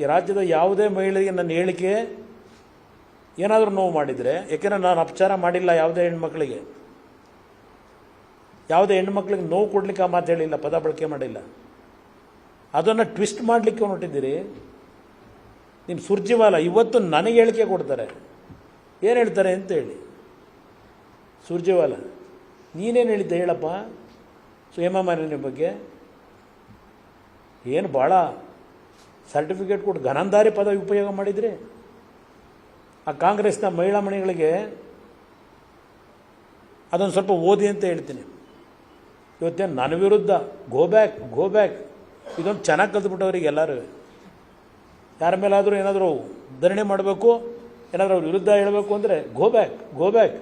ಈ ರಾಜ್ಯದ ಯಾವುದೇ ಮಹಿಳೆಗೆ ನನ್ನ ಹೇಳಿಕೆ ಏನಾದರೂ ನೋವು ಮಾಡಿದರೆ, ಯಾಕೆಂದರೆ ನಾನು ಅಪಚಾರ ಮಾಡಿಲ್ಲ ಯಾವುದೇ ಹೆಣ್ಮಕ್ಳಿಗೆ. ಯಾವುದೇ ಹೆಣ್ಮಕ್ಳಿಗೆ ನೋವು ಕೊಡ್ಲಿಕ್ಕೆ ಆ ಮಾತು ಹೇಳಿಲ್ಲ, ಪದ ಬಳಕೆ ಮಾಡಿಲ್ಲ. ಅದನ್ನು ಟ್ವಿಸ್ಟ್ ಮಾಡಲಿಕ್ಕೆ ಹೊರಟಿದ್ದೀರಿ. ನಿಮ್ಮ ಸುರ್ಜಿವಾಲ, ಇವತ್ತು ನನಗೆ ಹೇಳಿಕೆ ಕೊಡ್ತಾರೆ. ಏನು ಹೇಳ್ತಾರೆ ಅಂತ ಹೇಳಿ. ಸುರ್ಜಿವಾಲ, ನೀನೇನು ಹೇಳಿದ್ದೆ ಹೇಳಪ್ಪ? ಸೊ ಹೇಮಾಮಾಲಿನಿ ಬಗ್ಗೆ? ಏನು ಭಾಳ ಸರ್ಟಿಫಿಕೇಟ್ ಕೊಟ್ಟು ಘನಂದಾರಿ ಪದವಿ ಉಪಯೋಗ ಮಾಡಿದ್ರಿ ಆ ಕಾಂಗ್ರೆಸ್ನ ಮಹಿಳಾ ಮಣಿಗಳಿಗೆ ಅದೊಂದು ಸ್ವಲ್ಪ ಓದಿ ಅಂತ ಹೇಳ್ತೀನಿ. ಇವತ್ತೇನು ನನ್ನ ವಿರುದ್ಧ ಗೋ ಬ್ಯಾಕ್ ಗೋ ಬ್ಯಾಕ್ ಇದೊಂದು ಚೆನ್ನಾಗಿ ಕಲ್ತ್ಬಿಟ್ಟವ್ರಿಗೆ ಎಲ್ಲರೂ. ಯಾರ ಮೇಲಾದರೂ ಏನಾದರೂ ಧರಣಿ ಮಾಡಬೇಕು, ಏನಾದರೂ ಅವ್ರ ವಿರುದ್ಧ ಹೇಳಬೇಕು ಅಂದರೆ ಗೋ ಬ್ಯಾಕ್ ಗೋ ಬ್ಯಾಕ್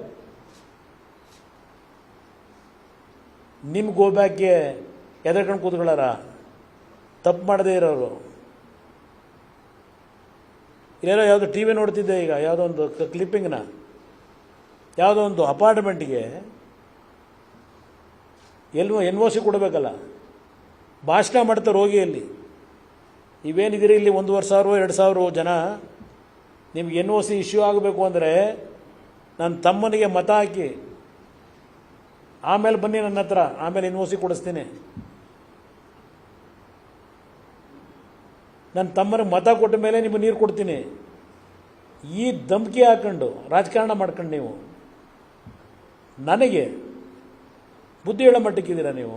ನಿಮ್ಮ ಗೋ ಬ್ಯಾಕ್ಗೆ ಎದರ್ಕೊಂಡು ಕೂತ್ಕೊಳ್ಳಾರ? ತಪ್ಪು ಮಾಡದೇ ಇರೋರು. ಇಲ್ಲೆಲ್ಲೋ ಯಾವುದೋ ಟಿ ವಿ ನೋಡ್ತಿದ್ದೆ ಈಗ ಯಾವುದೋ ಒಂದು ಕ್ಲಿಪ್ಪಿಂಗ್ನ ಯಾವುದೋ ಒಂದು ಅಪಾರ್ಟ್ಮೆಂಟಿಗೆ ಎಲ್ಲೋ ಎನ್ ಒ ಸಿ ಕೊಡಬೇಕಲ್ಲ. ಭಾಷಣ ಮಾಡ್ತಾರೆ ರೋಗಿಯಲ್ಲಿ ಅಲ್ಲಿ. ಇವೇನಿದ್ದೀರಿ ಇಲ್ಲಿ ಒಂದೂವರೆ ಸಾವಿರ ಎರಡು ಸಾವಿರ ಜನ ನಿಮ್ಗೆ ಎನ್ ಒ ಸಿ ಇಶ್ಯೂ ಆಗಬೇಕು ಅಂದರೆ ನನ್ನ ತಮ್ಮನಿಗೆ ಮತ ಹಾಕಿ. ಆಮೇಲೆ ಬನ್ನಿ ನನ್ನ ಹತ್ರ, ಆಮೇಲೆ ಎನ್ ಒ ಸಿ ಕೊಡಿಸ್ತೀನಿ. ನನ್ನ ತಮ್ಮರಿಗೆ ಮತ ಕೊಟ್ಟ ಮೇಲೆ ನಿಮಗೆ ನೀರು ಕೊಡ್ತೀನಿ. ಈ ಧಮಕಿ ಹಾಕೊಂಡು ರಾಜಕಾರಣ ಮಾಡ್ಕೊಂಡು ನೀವು. ನನಗೆ ಬುದ್ಧಿ ಹೇಳೋ ಮಟ್ಟಕ್ಕಿದ್ದೀರಾ ನೀವು?